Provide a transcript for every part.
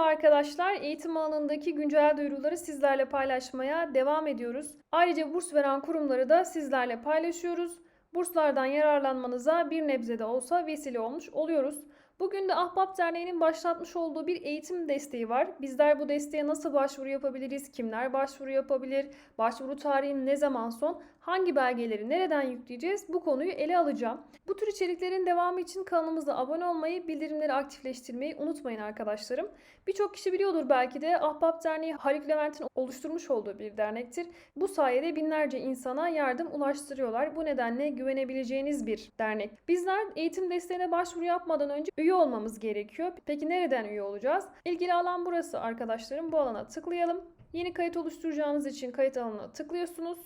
Merhaba arkadaşlar. Eğitim alanındaki güncel duyuruları sizlerle paylaşmaya devam ediyoruz. Ayrıca burs veren kurumları da sizlerle paylaşıyoruz. Burslardan yararlanmanıza bir nebze de olsa vesile olmuş oluyoruz. Bugün de Ahbap Derneği'nin başlatmış olduğu bir eğitim desteği var. Bizler bu desteğe nasıl başvuru yapabiliriz? Kimler başvuru yapabilir? Başvuru tarihi ne zaman son? Hangi belgeleri nereden yükleyeceğiz? Bu konuyu ele alacağım. Bu tür içeriklerin devamı için kanalımıza abone olmayı, bildirimleri aktifleştirmeyi unutmayın arkadaşlarım. Birçok kişi biliyordur belki de Ahbap Derneği Haluk Levent'in oluşturmuş olduğu bir dernektir. Bu sayede binlerce insana yardım ulaştırıyorlar. Bu nedenle güvenebileceğiniz bir dernek. Bizler eğitim desteğine başvuru yapmadan önce üye olmamız gerekiyor. Peki nereden üye olacağız? İlgili alan burası arkadaşlarım. Bu alana tıklayalım. Yeni kayıt oluşturacağınız için kayıt alanına tıklıyorsunuz.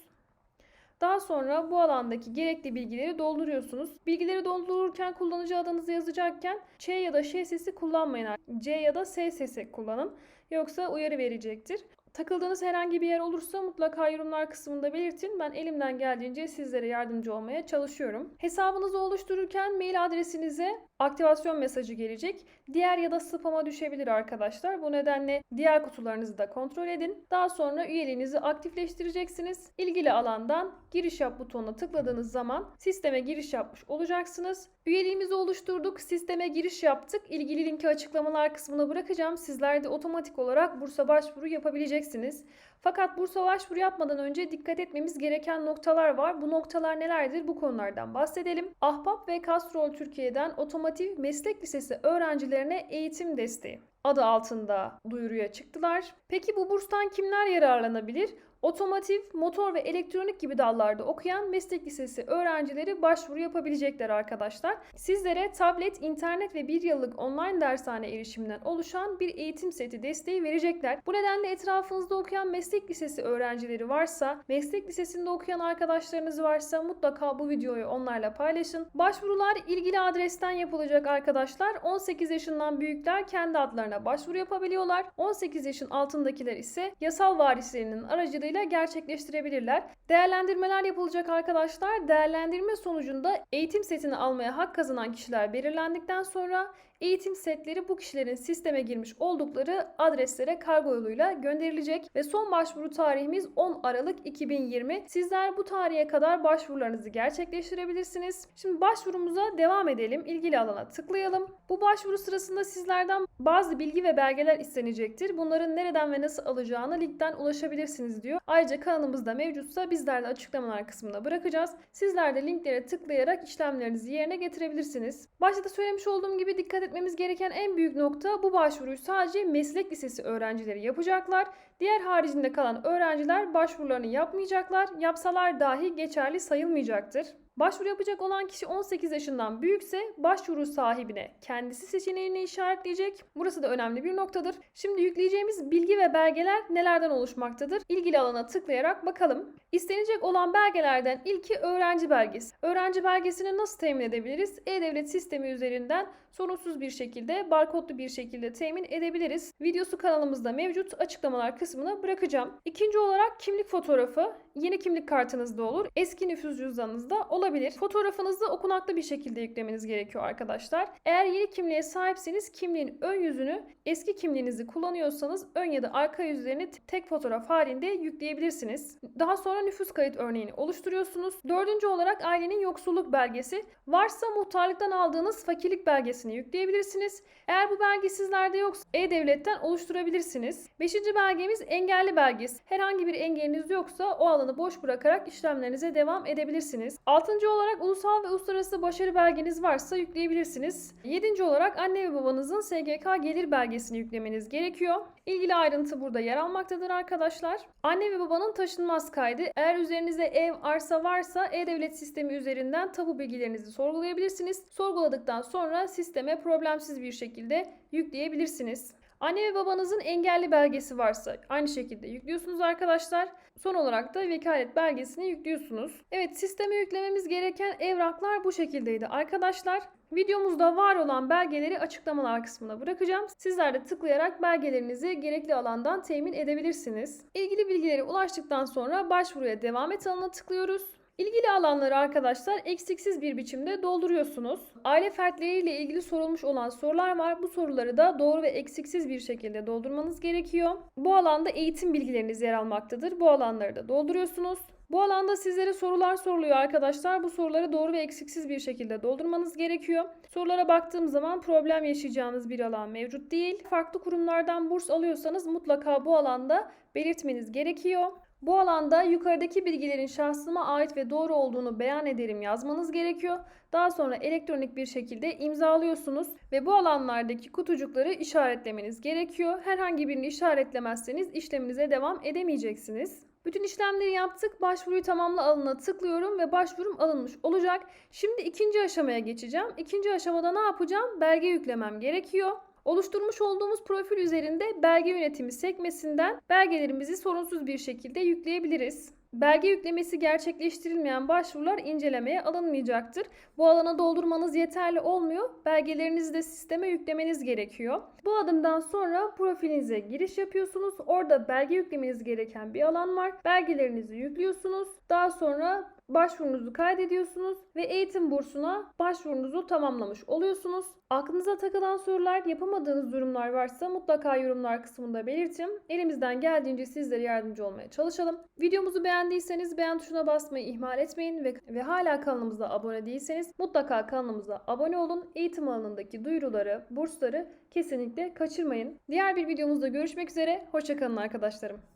Daha sonra bu alandaki gerekli bilgileri dolduruyorsunuz. Bilgileri doldururken kullanıcı adınızı yazacakken Ç ya da Ş sesi kullanmayın. C ya da S sesi kullanın. Yoksa uyarı verecektir. Takıldığınız herhangi bir yer olursa mutlaka yorumlar kısmında belirtin. Ben elimden geldiğince sizlere yardımcı olmaya çalışıyorum. Hesabınızı oluştururken mail adresinize aktivasyon mesajı gelecek. Diğer ya da spam'a düşebilir arkadaşlar. Bu nedenle diğer kutularınızı da kontrol edin. Daha sonra üyeliğinizi aktifleştireceksiniz. İlgili alandan giriş yap butonuna tıkladığınız zaman sisteme giriş yapmış olacaksınız. Üyeliğimizi oluşturduk. Sisteme giriş yaptık. İlgili linki açıklamalar kısmına bırakacağım. Sizler de otomatik olarak bursa başvuru yapabileceksiniz. Fakat bursa başvuru yapmadan önce dikkat etmemiz gereken noktalar var. Bu noktalar nelerdir? Bu konulardan bahsedelim. Ahbap ve Kastrol Türkiye'den Otomotiv Meslek Lisesi öğrencilerine eğitim desteği adı altında duyuruya çıktılar. Peki bu burstan kimler yararlanabilir? Otomotiv, motor ve elektronik gibi dallarda okuyan meslek lisesi öğrencileri başvuru yapabilecekler arkadaşlar. Sizlere tablet, internet ve bir yıllık online dershane erişiminden oluşan bir eğitim seti desteği verecekler. Bu nedenle etrafınızda okuyan meslek lisesi öğrencileri varsa, meslek lisesinde okuyan arkadaşlarınız varsa mutlaka bu videoyu onlarla paylaşın. Başvurular ilgili adresten yapılacak arkadaşlar. 18 yaşından büyükler kendi adlarına başvuru yapabiliyorlar. 18 yaşın altındakiler ise yasal varislerinin aracılığıyla gerçekleştirebilirler. Değerlendirmeler yapılacak arkadaşlar. Değerlendirme sonucunda eğitim setini almaya hak kazanan kişiler belirlendikten sonra eğitim setleri bu kişilerin sisteme girmiş oldukları adreslere kargo yoluyla gönderilecek ve son başvuru tarihimiz 10 Aralık 2020. Sizler bu tarihe kadar başvurularınızı gerçekleştirebilirsiniz. Şimdi başvurumuza devam edelim. İlgili alana tıklayalım. Bu başvuru sırasında sizlerden bazı bilgi ve belgeler istenecektir. Bunların nereden ve nasıl alacağını linkten ulaşabilirsiniz diyor. Ayrıca kanalımızda mevcutsa bizler de açıklamalar kısmına bırakacağız. Sizler de linklere tıklayarak işlemlerinizi yerine getirebilirsiniz. Başta söylemiş olduğum gibi dikkat etmemiz gereken en büyük nokta bu başvuruyu sadece meslek lisesi öğrencileri yapacaklar. Diğer haricinde kalan öğrenciler başvurularını yapmayacaklar. Yapsalar dahi geçerli sayılmayacaktır. Başvuru yapacak olan kişi 18 yaşından büyükse başvuru sahibine kendisi seçeneğini işaretleyecek. Burası da önemli bir noktadır. Şimdi yükleyeceğimiz bilgi ve belgeler nelerden oluşmaktadır? İlgili alana tıklayarak bakalım. İstenecek olan belgelerden ilki öğrenci belgesi. Öğrenci belgesini nasıl temin edebiliriz? E-Devlet sistemi üzerinden sorunsuz bir şekilde, barkodlu bir şekilde temin edebiliriz. Videosu kanalımızda mevcut. Açıklamalar kısmına bırakacağım. İkinci olarak kimlik fotoğrafı. Yeni kimlik kartınızda olur. Eski nüfus cüzdanınızda olabilir. Fotoğrafınızı okunaklı bir şekilde yüklemeniz gerekiyor arkadaşlar. Eğer yeni kimliğe sahipseniz kimliğin ön yüzünü eski kimliğinizi kullanıyorsanız ön ya da arka yüzlerini tek fotoğraf halinde yükleyebilirsiniz. Daha sonra nüfus kayıt örneğini oluşturuyorsunuz. Dördüncü olarak ailenin yoksulluk belgesi. Varsa muhtarlıktan aldığınız fakirlik belgesini yükleyebilirsiniz. Eğer bu belge sizlerde yoksa E-Devlet'ten oluşturabilirsiniz. Beşinci belgemiz engelli belgesi. Herhangi bir engeliniz yoksa o alanı boş bırakarak işlemlerinize devam edebilirsiniz. Altıncı olarak ulusal ve uluslararası başarı belgeniz varsa yükleyebilirsiniz. Yedinci olarak anne ve babanızın SGK gelir belgesini yüklemeniz gerekiyor. İlgili ayrıntı burada yer almaktadır arkadaşlar. Anne ve babanın taşınmaz kaydı. Eğer üzerinizde ev, arsa varsa E-Devlet sistemi üzerinden tapu bilgilerinizi sorgulayabilirsiniz. Sorguladıktan sonra sisteme problemsiz bir şekilde yükleyebilirsiniz. Anne ve babanızın engelli belgesi varsa aynı şekilde yüklüyorsunuz arkadaşlar. Son olarak da vekalet belgesini yüklüyorsunuz. Evet sisteme yüklememiz gereken evraklar bu şekildeydi arkadaşlar. Videomuzda var olan belgeleri açıklamalar kısmına bırakacağım. Sizler de tıklayarak belgelerinizi gerekli alandan temin edebilirsiniz. İlgili bilgilere ulaştıktan sonra başvuruya devam et alanına tıklıyoruz. İlgili alanları arkadaşlar eksiksiz bir biçimde dolduruyorsunuz. Aile fertleriyle ilgili sorulmuş olan sorular var. Bu soruları da doğru ve eksiksiz bir şekilde doldurmanız gerekiyor. Bu alanda eğitim bilgileriniz yer almaktadır. Bu alanları da dolduruyorsunuz. Bu alanda sizlere sorular soruluyor arkadaşlar. Bu soruları doğru ve eksiksiz bir şekilde doldurmanız gerekiyor. Sorulara baktığım zaman problem yaşayacağınız bir alan mevcut değil. Farklı kurumlardan burs alıyorsanız mutlaka bu alanda belirtmeniz gerekiyor. Bu alanda yukarıdaki bilgilerin şahsıma ait ve doğru olduğunu beyan ederim yazmanız gerekiyor. Daha sonra elektronik bir şekilde imzalıyorsunuz ve bu alanlardaki kutucukları işaretlemeniz gerekiyor. Herhangi birini işaretlemezseniz işleminize devam edemeyeceksiniz. Bütün işlemleri yaptık. Başvuruyu tamamla alına tıklıyorum ve başvurum alınmış olacak. Şimdi ikinci aşamaya geçeceğim. İkinci aşamada ne yapacağım? Belge yüklemem gerekiyor. Oluşturmuş olduğumuz profil üzerinde belge yönetimi sekmesinden belgelerimizi sorunsuz bir şekilde yükleyebiliriz. Belge yüklemesi gerçekleştirilmeyen başvurular incelemeye alınmayacaktır. Bu alana doldurmanız yeterli olmuyor. Belgelerinizi de sisteme yüklemeniz gerekiyor. Bu adımdan sonra profilinize giriş yapıyorsunuz. Orada belge yüklemeniz gereken bir alan var. Belgelerinizi yüklüyorsunuz. Daha sonra başvurunuzu kaydediyorsunuz ve eğitim bursuna başvurunuzu tamamlamış oluyorsunuz. Aklınıza takılan sorular, yapamadığınız durumlar varsa mutlaka yorumlar kısmında belirtin. Elimizden geldiğince sizlere yardımcı olmaya çalışalım. Videomuzu beğendiyseniz beğen tuşuna basmayı ihmal etmeyin ve, ve hala kanalımıza abone değilseniz mutlaka kanalımıza abone olun. Eğitim alanındaki duyuruları, bursları kesinlikle kaçırmayın. Diğer bir videomuzda görüşmek üzere. Hoşçakalın arkadaşlarım.